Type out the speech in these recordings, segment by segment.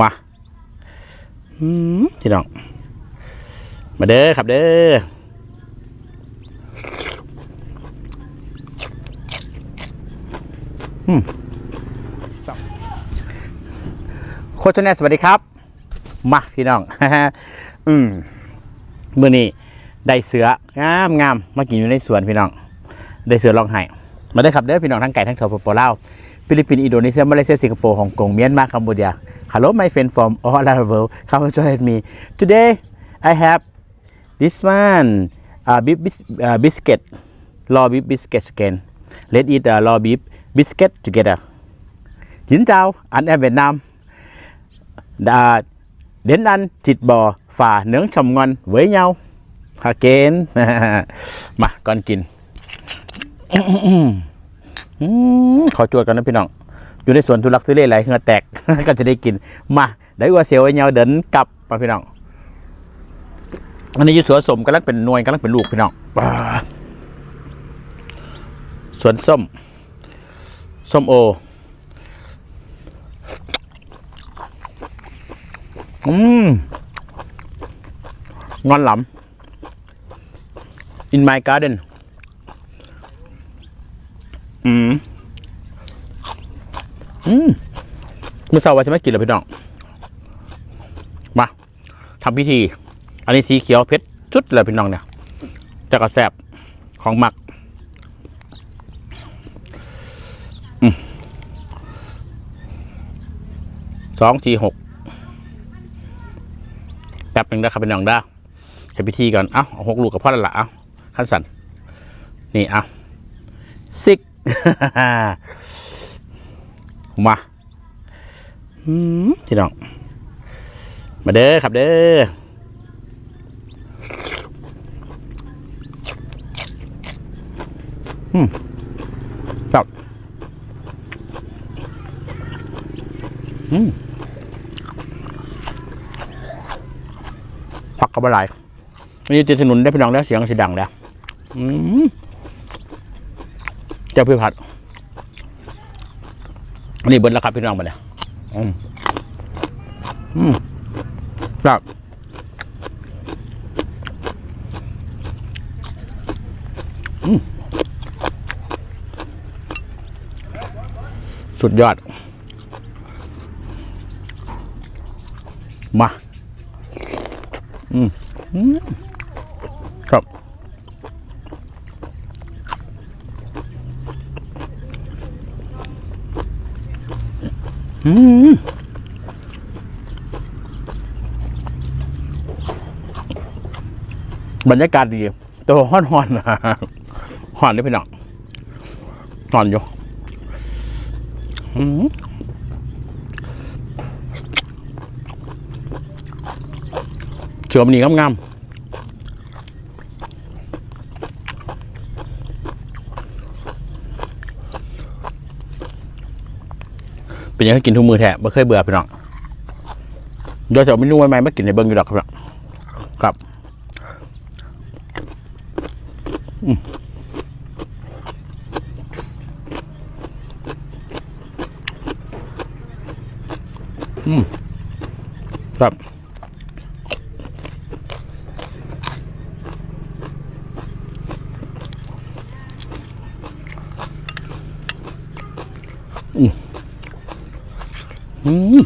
มาพี่น้อง มาเด้อครับเด้อโคชแนสวัสดีครับ มาพี่น้อง อืมมื่อนี้ได้เสืองามงามมากินอยู่ในสวนพี่น้อง ได้เสือร้องไห้มาได้อครับเด้อพี่น้องทั้งไก่ทั้งเถาปปลา ฟิลิปปินส์อินโดนีเซียมาเลเซียสิงคโปร์ฮ่องกงเมียนมาคัมพูชา Hello my friend from all around the world come and join me today I have this one uh, beef bis- uh, biscuit raw beef biscuit again let's eat uh, raw beef biscuit together Xin chào anh em Việt Nam đã đến ăn thịt bò và nướng chồng ngon với nhau again มาก่อนกิน อืม ขอจวดกันนะพี่น้อง อยู่ในสวนทุลักทุเลไหลเหงือแตก ก็จะได้กิน มาได้ว่าเสียวไอ้เงาเดินกลับมาพี่น้อง อันนี้อยู่สวนสมกำลังเป็นหน่วยกำลังเป็นลูกพี่น้องสวนส้ม ส้มโอ อืมงอนหลำ in my garden อืมอืมมื่อเช้าว่าจะไม่กินเลยพี่น้อง มาทำพิธี อันนี้สีเขียวเพชรชุดเลยพี่น้องเนี่ยจะกระแสบของหมักสองสี่หกแป๊บหนึ่งนะครับพี่น้องได้อให้พิธีก่อน เอ้าเอาหกลูกกับพ่อละละเอ้าขั้นสันนี่ เอ้าซิก มาอืมพี่น้อง มาเด้อครับเด้ออืมครับอืมผักกระบะไหลอันนี้ติดถนนได้อพี่น้องได้อเสียงสีดังแล้ว อืมเจ้าพี่ผัดอันนี้เบิร์ดแล้วครับพี่น้องมาเนี่ยอืมอืมครับสุดยอด มา อืมอืมครับ อืม บรรยากาศดีตัวห้อนหอนๆนะหอนได้พี่น้องหอนอยู่เชื่อมันนี่งามๆ เป็นยังไงกินทุกมือแท้ไม่เคยเบื่อพี่น้องเดี๋ยวจะเอาเมนูใหม่ๆมากินในเบิ้งอยู่ดอกครับครับอืมครับ อืม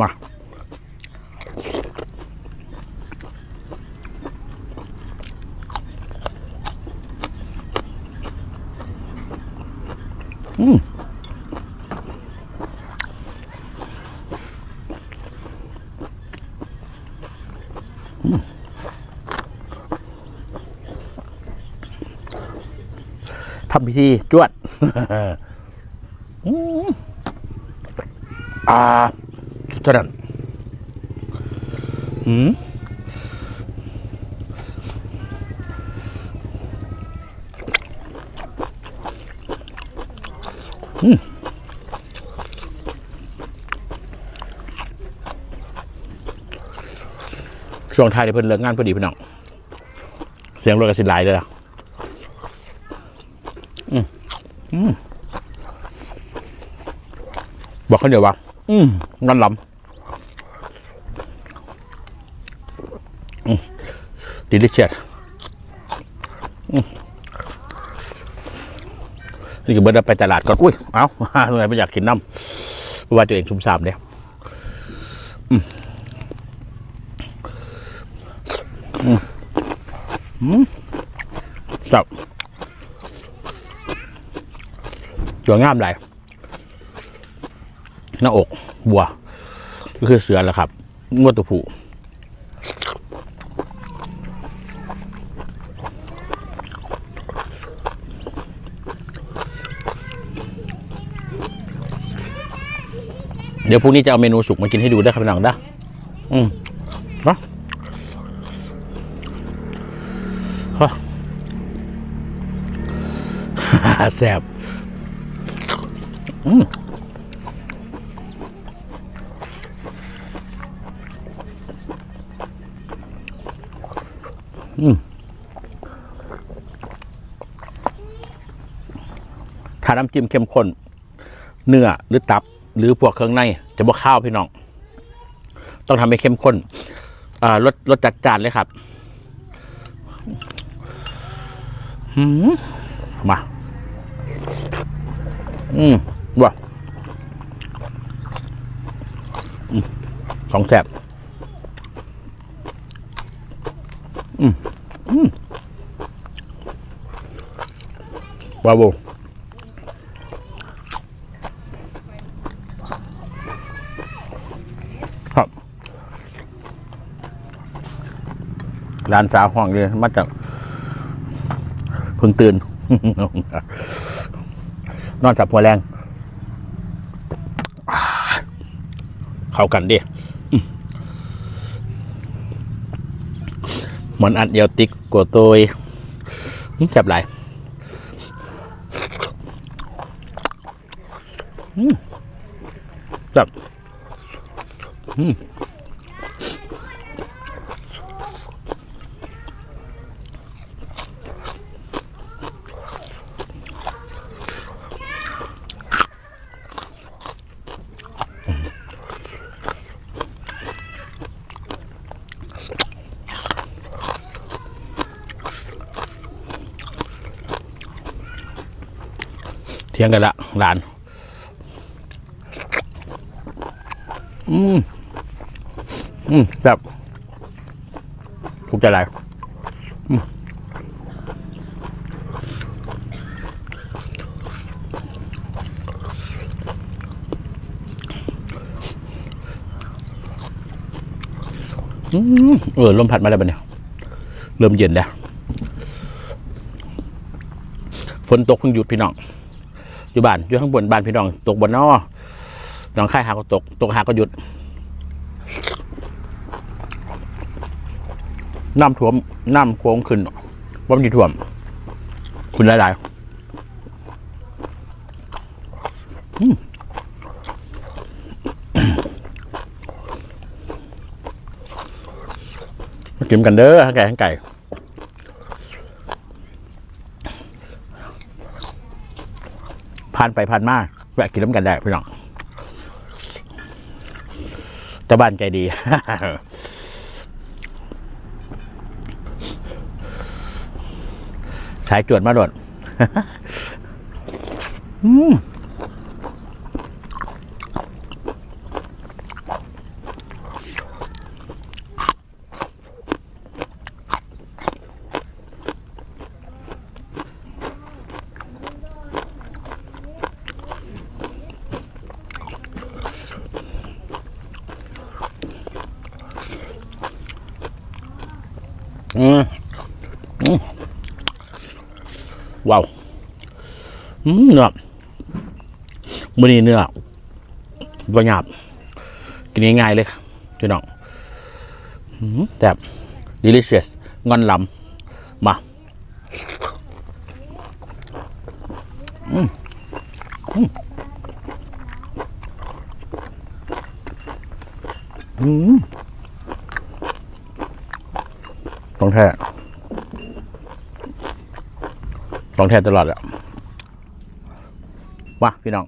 มาอืมทำพิธีจวด อืม อ่าเท่านั้นอืมอืมช่วงไท้ายที่เพิ่นเลิกงานพอดีพี่น้อง เสียงรถกระสินไหลายเลยอะอืมบอกเขาเดี๋ยวว่า อืมงอนลำอืมดีลิเชียนี่ก็เบิร์ดไปตลาดก่อน อุ้ย เอ้าทำไมไม่อยากกินน้ำเพราะว่าตัวเองชุ่มซามเนี่ยอืมอืมอืมจับตัวงามไหลาย หน้าอกบัว ก็คือเสือแหละครับงวดตัวผู้เดี๋ยวพรุ่งนี้จะเอาเมนูสุกมากินให้ดูได้ครับน้องนะอืมเนาะฮะแซ่บอืม ถ้าน้ำจิ้มเข้มข้น เนื้อหรือตับ หรือพวกเครื่องใน จะบ่ข้าวพี่น้อง ต้องทำให้เข้มข้นรสรสจัดจานเลยครับมมาอืมว่ะของแซ่บ ว้าวครับร้านสาวห้องเลยมาจากเพิ่งตื่นนอนสับหัวแรง เข้ากันดิอืมเห มอนอัดเดียวติกกัวโตยอืมแซ่บหลจับอืม ถียงกันละหลาน อืม อืมแบบถูกใจอะไรอืมอืมเออลมพัดมาแล้วปะเนี่ยเริ่มเย็นแล้วฝนตกเพิ่งหยุดพี่น้อง อยู่บ้านอยู่ข้างบนบ้านพี่น้องตกบนนอหน้องค่ายหาก็ตก ตกหาก็หยุดน้ำท่วมน้ำโค้งขึ้นว่ามันท่วม คุณหลายๆมากินกันเด้อทั้งไก่ทั้งไก่ ผ่านไปผ่านมาแวะกินน้ำกันได้พี่น้องตะบ้านใจดี สายจวดมาโดดอืม อืมว้าวเนื้อมือนี้เนื้อบ่หยาบกินง่ายๆเลยพี่น้องแบบ delicious งอนลำมาอืมอืมอืม ต้องแท้ต้องแท้ตลอดอะมาพี่น้อง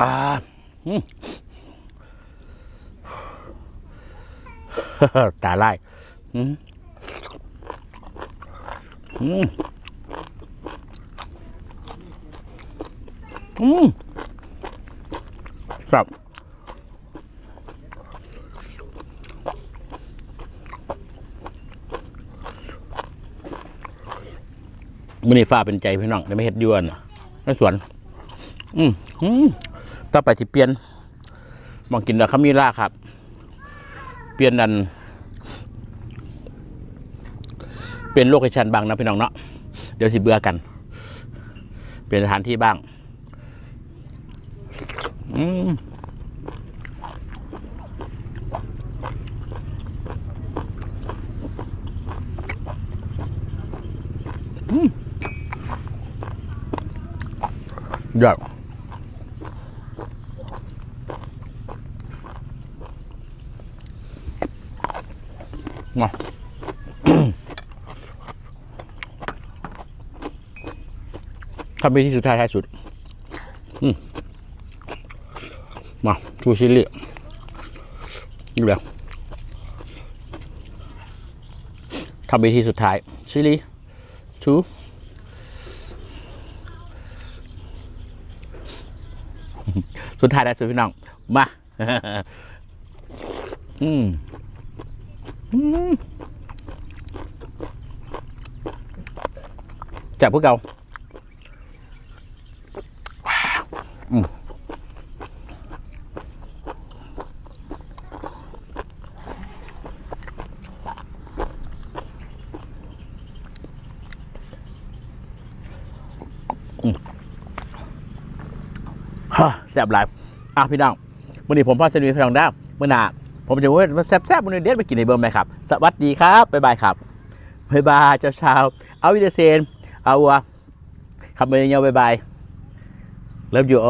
อ่าตาไล่อืมอืมอืมครับ มือนี่ฟ้าเป็นใจพี่น้องได้ไม่เห็ดยวนในสวน อืมอืมต่อไปที่เปลี่ยนมองกินดอกขมีล่าครับ เปลี่ยนนันเป็นโลเคชันบางนะพี่น้องเนาะเดี๋ยวสิเบื่อกัน เปลี่ยนสถานที่บ้าง อืม ยอดมาทำเป็นที่สุดท้ายท้ายสุดมาชูชิลี่ดูแล้วทำเป็นที่สุดท้ายชิลี่ชู สุดท้ายได้สุดพี่น้อง มาอืมอืมจับพวกเรา แซ่บหลายอะพี่น้องวันนี้ผมพ่อเซนวีพี่น้องได้เมื่อหนาผมจะมาแซ่บแซ่บวันนี้เด็ดไปกินในเบิร์มไหมครับ สวัสดีครับบ๊ายบายครับบ๊ายบายเจ้าชาวเอาวิเดเซนเอาวัวขับเมย์เยบ๊ายบายเลิฟยูอ